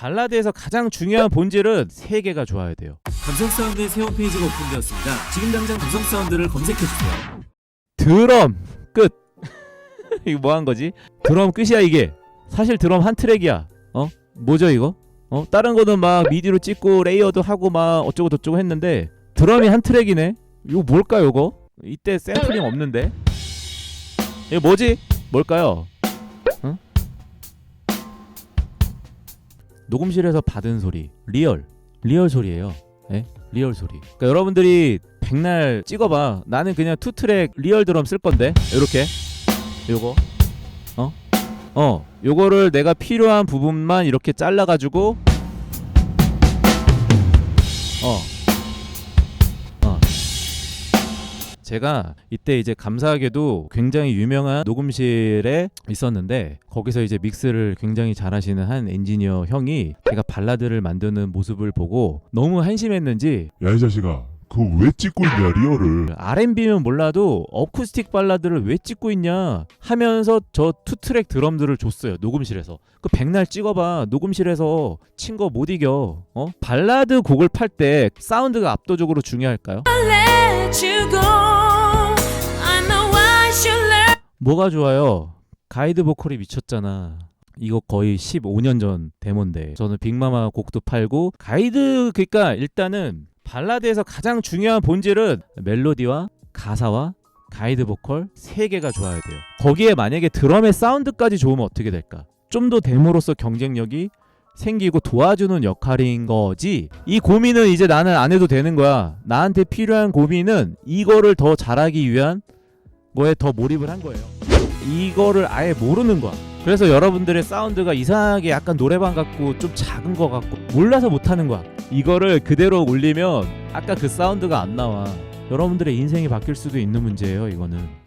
발라드에서 가장 중요한 본질은 세 개가 좋아야 돼요. 감성 사운드의 새 홈페이지가 오픈되었습니다. 지금 당장 감성 사운드를 검색해주세요. 드럼 끝. 이거 뭐 한 거지? 드럼 끝이야 이게. 사실 드럼 한 트랙이야. 어? 뭐죠 이거? 어? 다른 거는 막 미디로 찍고 레이어도 하고 막 어쩌고 저쩌고 했는데 드럼이 한 트랙이네. 이거 뭘까요 이거? 이때 샘플링 없는데. 이거 뭐지? 뭘까요? 녹음실에서 받은 소리 리얼 리얼 소리예요. 예? 리얼 소리. 그러니까 여러분들이 백날 찍어봐. 나는 그냥 투 트랙 리얼 드럼 쓸 건데 이렇게 요거 어? 어 요거를 내가 필요한 부분만 이렇게 잘라가지고 어 어. 제가 이때 이제 감사하게도 굉장히 유명한 녹음실에 있었는데 거기서 이제 믹스를 굉장히 잘하시는 한 엔지니어 형이 제가 발라드를 만드는 모습을 보고 너무 한심했는지 야 이 자식아. 그거 왜 찍고 있냐 리얼을? R&B면 몰라도 어쿠스틱 발라드를 왜 찍고 있냐 하면서 저 투트랙 드럼들을 줬어요 녹음실에서. 그 백날 찍어봐. 녹음실에서 친 거 못 이겨. 어? 발라드 곡을 팔 때 사운드가 압도적으로 중요할까요? let you go. 뭐가 좋아요? 가이드 보컬이 미쳤잖아. 이거 거의 15년 전 데모인데 저는 빅마마 곡도 팔고 가이드 그러니까 일단은 발라드에서 가장 중요한 본질은 멜로디와 가사와 가이드 보컬 세 개가 좋아야 돼요. 거기에 만약에 드럼의 사운드까지 좋으면 어떻게 될까? 좀 더 데모로서 경쟁력이 생기고 도와주는 역할인 거지. 이 고민은 이제 나는 안 해도 되는 거야. 나한테 필요한 고민은 이거를 더 잘하기 위한 거에 더 몰입을 한 거예요. 이거를 아예 모르는 거야. 그래서 여러분들의 사운드가 이상하게 약간 노래방 같고 좀 작은 거 같고 몰라서 못하는 거야. 이거를 그대로 올리면 아까 그 사운드가 안 나와. 여러분들의 인생이 바뀔 수도 있는 문제예요, 이거는.